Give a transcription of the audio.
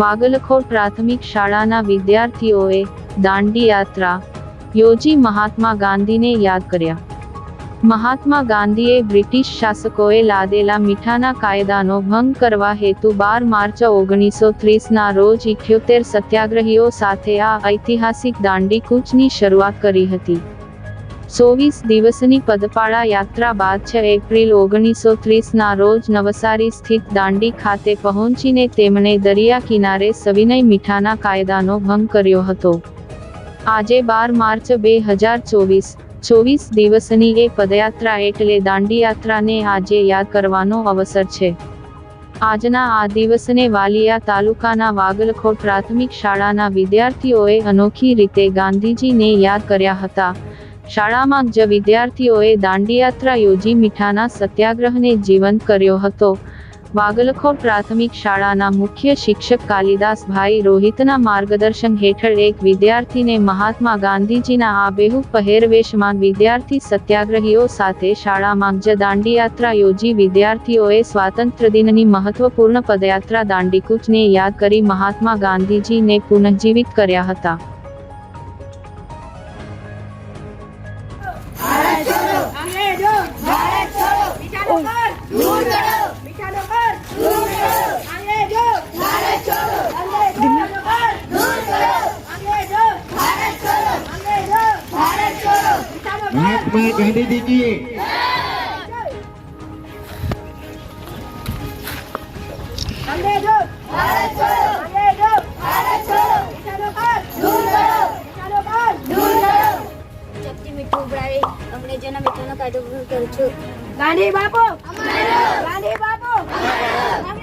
વાગલખોડ પ્રાથમિક શાળાના વિદ્યાર્થીઓએ દાંડી યાત્રા યોજી મહાત્મા ગાંધીને યાદ કર્યા. મહાત્મા ગાંધીએ બ્રિટિશ શાસકોએ લાદેલા મીઠાના કાયદાનો ભંગ કરવા હેતુ બાર માર્ચ ઓગણીસો ત્રીસના રોજ ઇઠ્યોતેર સત્યાગ્રહીઓ સાથે આ ઐતિહાસિક દાંડી કૂચની શરૂઆત કરી હતી. ચોવીસ દિવસની પદપાળા યાત્રા બાદ છ એપ્રિલ ઓગણીસો ત્રીસના રોજ નવસારી સ્થિત દાંડી ખાતે પહોંચીને તેમણે દરિયા કિનારે સવિનય મીઠાના કાયદાનો ભંગ કર્યો હતો. આજે બાર માર્ચ બે હજાર ચોવીસ ચોવીસ દિવસની એ પદયાત્રા એટલે દાંડી યાત્રાને આજે યાદ કરવાનો અવસર છે. આજના આ દિવસને વાલિયા તાલુકાના વાગલખોટ પ્રાથમિક શાળાના વિદ્યાર્થીઓએ અનોખી રીતે ગાંધીજીને યાદ કર્યા હતા. શાળામાં જ વિદ્યાર્થીઓએ દાંડીયાત્રા યોજી મીઠાના સત્યાગ્રહને જીવંત કર્યો હતો. વાગલખોર પ્રાથમિક શાળાના મુખ્ય શિક્ષક કાલિદાસભાઈ રોહિતના માર્ગદર્શન હેઠળ એક વિદ્યાર્થીને મહાત્મા ગાંધીજીના આબેહૂબ પહેરવેશમાં વિદ્યાર્થી સત્યાગ્રહીઓ સાથે શાળામાં જ દાંડીયાત્રા યોજી વિદ્યાર્થીઓએ સ્વાતંત્ર્ય દિનની મહત્વપૂર્ણ પદયાત્રા દાંડીકૂચને યાદ કરી મહાત્મા ગાંધીજીને પુનઃજીવિત કર્યા હતા. દૂર કરો મીઠા ડોકર દૂર કરો અંગ્રેજો ભારત જગતી મીઠું ઉભરાવી અંગ્રેજોના મિત્રોનો કાર્ય કરું છું ગાંધી બાપુ ગાંધી બાપુ અંગ્રેજો ભારત છોડો